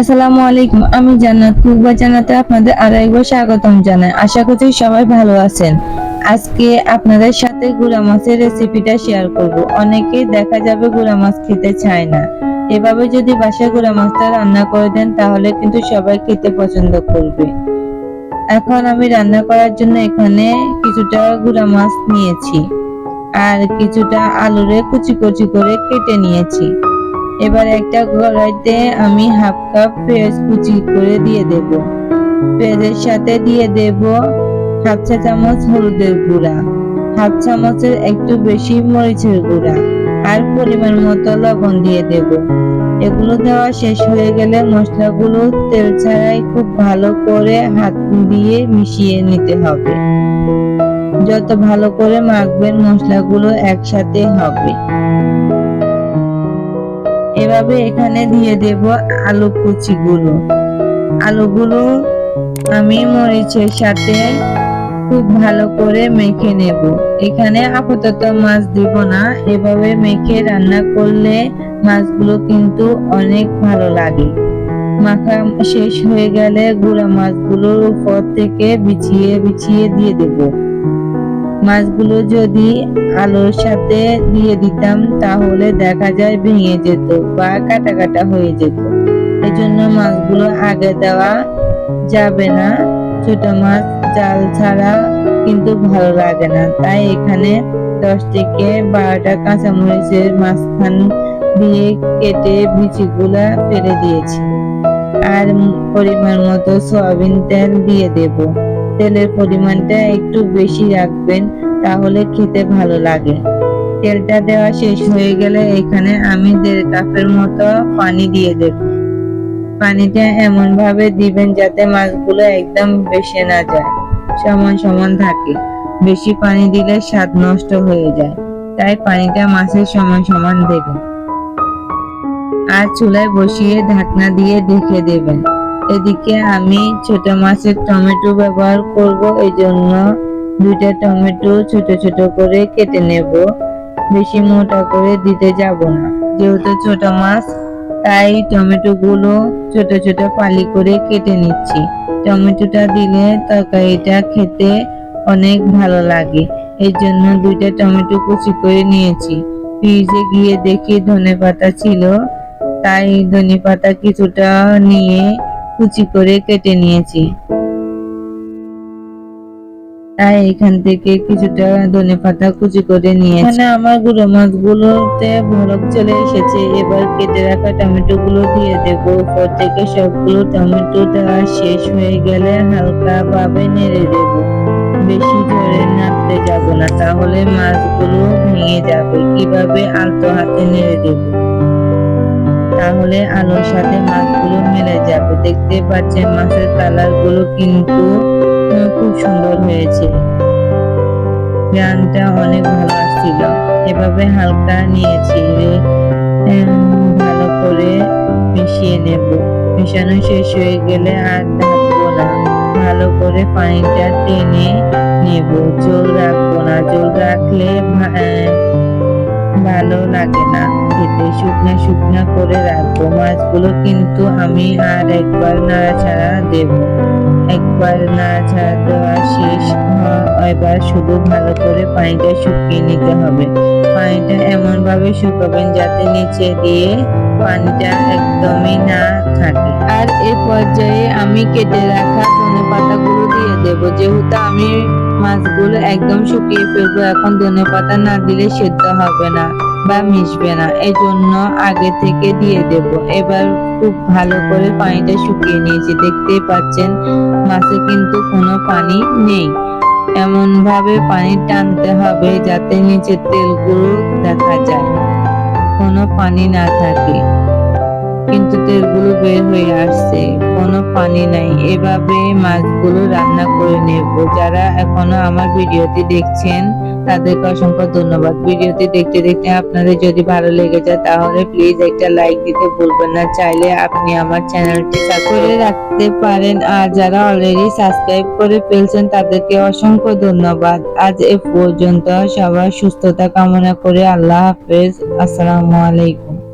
আসসালামু আলাইকুম, আমি জান্নাত। কুকবা জানাতে আপনাদের আরও একবার স্বাগতম জানাই। আশা করছি সবাই ভালো আছেন। আজকে আপনাদের সাথে গুড়া মাছের রেসিপিটা শেয়ার করব। অনেকেই দেখা যাবে গুড়া মাছ খেতে চায় না। এভাবে যদি বাসায় গুড়া মাছটা রান্না করে দেন, তাহলে কিন্তু সবাই খেতে পছন্দ করবে। এখন আমি রান্না করার জন্য এখানে কিছুটা গুড়া মাছ নিয়েছি। আর কিছুটা আলুরে কুচি কুচি করে কেটে নিয়েছি। এবার একটা কড়াইতে আমি হাফ কাপ পেঁয়াজ কুচি করে দিয়ে দেব। পেঁয়াজের সাথে দিয়ে দেব হাফ চা চামচ হলুদের গুঁড়া, হাফ চামচের একটু বেশি মরিচের গুঁড়া আর পরিমাণ মতো লবণ দিয়ে দেব। এগুলো দেওয়া শেষ হয়ে গেলে মশলাগুলো তেল ছাড়াই খুব ভালো করে হাত দিয়ে মিশিয়ে নিতে হবে। যত ভালো করে মাখবেন মশলাগুলো একসাথে হবে। এভাবে এখানে দিয়ে দেব আলু কুচিগুলো। আলুগুলো আমি মরিচের সাথে খুব ভালো করে মেখে নেব। এখানে আপাতত মাছ দিব না, এভাবে মেখে রান্না করলে মাছগুলো কিন্তু অনেক ভালো লাগে। মাখা শেষ হয়ে গেলে গুঁড়া মাছগুলোর উপর থেকে বিছিয়ে বিছিয়ে দিয়ে দেব। মাছগুলো যদি আলুর সাথে দিয়ে দিতাম, তাহলে দেখা যায় ভেঙে যেত বা কাটা কাটা হয়ে যেত। এজন্য মাছগুলো আগে দেওয়া যাবে না। ছোট মাছ, জাল ছাড়া কিন্তু ভালো লাগে না। তাই এখানে দশ থেকে বারোটা কাঁচামরিচের মাঝখান দিয়ে কেটে বিচিগুলা ফেলে দিয়েছি। আর পরিমাণ মতো সয়াবিন তেল দিয়ে দেব। তেলের পরিমাণটা একটু বেশি রাখবেন, তাহলে খেতে ভালো লাগে। তেলটা দেওয়া শেষ হয়ে গেলে এখানে আমি দেড় কাপের মতো পানি দিয়ে দেব। পানিটা এমন ভাবে দিবেন যাতে মাছগুলো একদম বেসে না যায়, সমান সমান থাকে। বেশি পানি দিলে স্বাদ নষ্ট হয়ে যায়, তাই পানিটা মাছের সমান সমান দেবেন। আর চুলায় বসিয়ে ঢাকনা দিয়ে ঢেকে দেবেন। এদিকে আমি ছোট মাছের টমেটো ব্যবহার করব এই জন্য দুইটা টমেটো ছোট ছোট করে কেটে নেব। বেশি মোটা করে দিতে যাব না। যেহেতু ছোট মাছ, তাই টমেটো গুলো ছোট ছোট পালি করে কেটে নিচ্ছি। টমেটোটা দিলে তরকারিটা খেতে অনেক ভালো লাগে। এই জন্য দুইটা টমেটো কুচি করে নিয়েছি। ফ্রিজে গিয়ে দেখি ধনে পাতা ছিল, তাই ধনে পাতা কিছুটা নিয়ে কুচি করে কেটে নিয়েছি। তাই এখান থেকে কিছুটা ধনে পাতা কুচি করে নিয়ে এখানে আমার গুঁড়ো মাছগুলোতে ভরক চলে এসেছে। এবার কেটে রাখা টমেটো গুলো দিয়ে দেব। উপর থেকে সবগুলো টমেটো দেওয়া শেষ হয়ে গেলে হালকা ভাবে নেড়ে দেব। বেশি জোরে নাড়তে যাব না। তাহলে মাছগুলো ভেঙে যাবে। কীভাবে আলতো হাতে নেড়ে দেব? তাহলে আলোর সাথে মাছগুলো মিলে যাবে। দেখতে পাচ্ছেন মাছের কালারগুলো কিন্তু খুব সুন্দর হয়েছে। গানটা অনেক ভালো আসছিল। এভাবে হালকা নিয়েছি ভালো করে মিশিয়ে নেব। মিশানো শেষ হয়ে গেলে আর ঢাকবো না। ভালো করে পানিটা টেনে নেব। জল রাখব না। জল রাখলে ভালো লাগে না। খেতে শুকনা শুকনা করে রাখব। মাছগুলো কিন্তু আমি আর একবার নাড়াচাড়া দেব। একবার নাড়াচাড়া দেওয়া শেষ এবার শুধু ভালো করে পানিটা শুকিয়ে নিতে হবে। পানিটা এমন ভাবে শুকাবেন যাতে নিচে দিয়ে পানিটা একদমই না থাকে। আর এই পর্যায়ে আমি কেটে রাখা ধনে পাতাগুলো দিয়ে দেব। যেহেতু আমি মাছগুলো একদম শুকিয়ে ফেলব, এখন ধনে পাতা না দিলে সেদ্ধ হবে না। বা মিশবে না। এজন্য আগে থেকে দিয়ে দেব। এবার খুব ভালো করে পানিটা শুকিয়ে নিয়েছি। দেখতেই পাচ্ছেন, মাছে কিন্তু কোনো পানি নেই। এমন ভাবে পানি টানতে হবে যাতে নিচের তেলগুলো দেখা যায়। কোনো পানি না থাকে কিন্তু তেলগুলো বের হয়ে আসছে। কোনো পানি নাই। এভাবে মাছগুলো রান্না করে নেব। যারা এখনও আমার ভিডিওটি দেখছেন, তাদেরকে অসংখ্য ধন্যবাদ। ভিডিওটি দেখতে দেখতে আপনাদের যদি ভালো লেগে যায়, তাহলে প্লিজ একটা লাইক দিতে ভুলবেন না। চাইলে আপনি আমার চ্যানেলটি করে রাখতে পারেন। আর যারা অলরেডি সাবস্ক্রাইব করে ফেলছেন, তাদেরকে অসংখ্য ধন্যবাদ। আজ এ পর্যন্ত সবার সুস্থতা কামনা করে আল্লাহ হাফেজ। আসসালামু আলাইকুম।